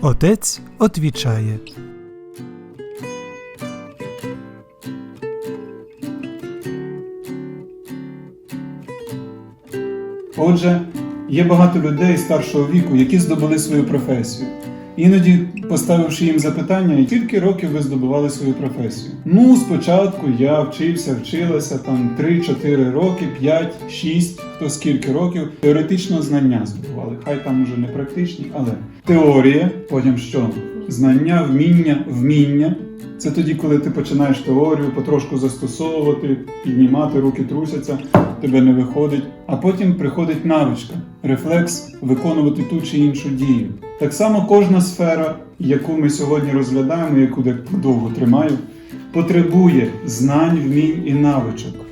Отець отвічає. Отже, є багато людей старшого віку, які здобули свою професію. Іноді, поставивши їм запитання, скільки років ви здобували свою професію? Ну, спочатку я вчився, вчилася там 3-4 роки, 5, 6, хто скільки років. Теоретично знання здобували. Хай там уже не практичні, але теорія, потім що? Знання, вміння, вміння. Це тоді, коли ти починаєш теорію потрошку застосовувати, піднімати, руки трусяться, тебе не виходить. А потім приходить навичка, рефлекс виконувати ту чи іншу дію. Так само кожна сфера, яку ми сьогодні розглядаємо, яку я довго тримаю, потребує знань, вмінь і навичок.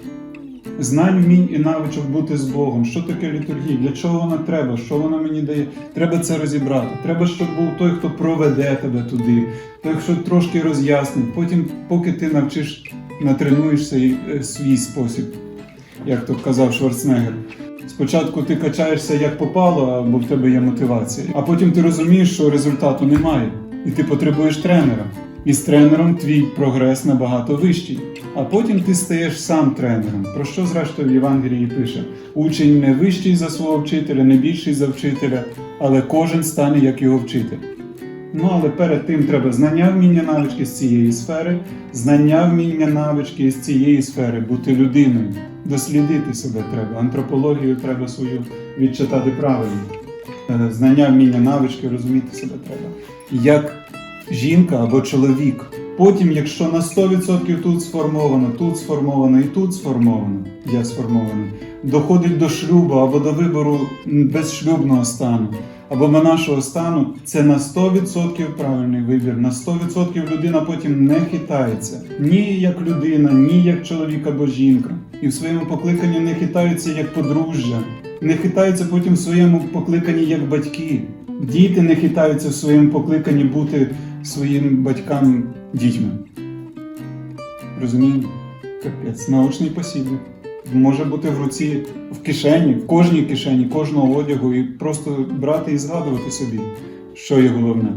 Знань, вмінь і навичок бути з Богом. Що таке літургія? Для чого вона треба? Що вона мені дає? Треба це розібрати. Треба, щоб був той, хто проведе тебе туди, той, хто трошки роз'яснить. Потім, поки ти навчиш, натренуєшся і, е, свій спосіб, як то казав Шварценеггер. Спочатку ти качаєшся як попало, бо в тебе є мотивація, а потім ти розумієш, що результату немає, і ти потребуєш тренера. І з тренером твій прогрес набагато вищий. А потім ти стаєш сам тренером. Про що зрештою в Євангелії пише? Учень не вищий за свого вчителя, не більший за вчителя, але кожен стане як його вчитель. Ну але перед тим треба знання, вміння, навички з цієї сфери, знання, вміння, навички з цієї сфери, бути людиною, дослідити себе треба, антропологію треба свою відчитати правильно. Е, Знання, вміння, навички, розуміти себе треба. Як жінка або чоловік. Потім, якщо на 100% тут сформовано, тут сформовано і тут сформовано, я сформований, доходить до шлюбу або до вибору безшлюбного стану, або монашого стану, це на 100% правильний вибір. На 100% людина потім не хитається ні як людина, ні як чоловік або жінка. І в своєму покликанні не хитаються як подружжя, не хитаються потім в своєму покликанні як батьки. Діти не хитаються в своєму покликанні бути своїм батькам дітьми. Розуміємо? Капець, научний посібник. Може бути в руці, в кишені, в кожній кишені, кожного одягу, і просто брати і згадувати собі, що є головне.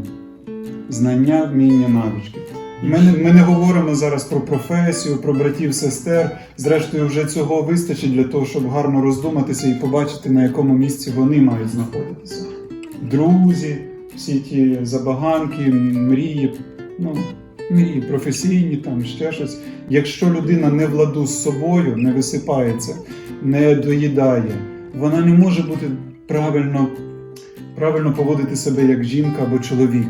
Знання, вміння, навички. Ми ми не говоримо зараз про професію, про братів, сестер. Зрештою, вже цього вистачить для того, щоб гарно роздуматися і побачити, на якому місці вони мають знаходитися. Друзі, всі ті забаганки, мрії, ну, мрії професійні, там ще щось. Якщо людина не в ладу з собою, не висипається, не доїдає, вона не може бути правильно, правильно поводити себе як жінка або чоловік.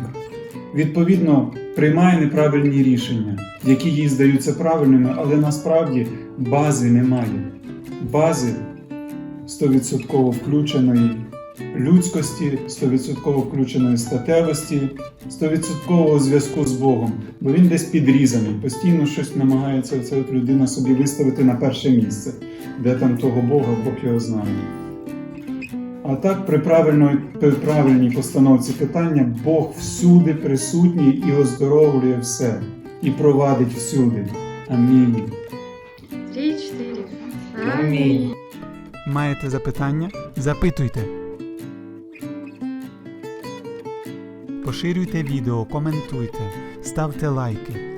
Відповідно, приймає неправильні рішення, які їй здаються правильними, але насправді бази немає. Бази 100% включеної людськості, 100% включеної статевості, 100% зв'язку з Богом, бо він десь підрізаний, постійно щось намагається ця от людина собі виставити на перше місце, де там того Бога, Бог його знає. А так, при, при правильній постановці питання, Бог всюди присутній і оздоровлює все, і провадить всюди. Амінь. Три, четыре. Амінь. Маєте запитання? Запитуйте. Поширюйте відео, коментуйте, ставте лайки.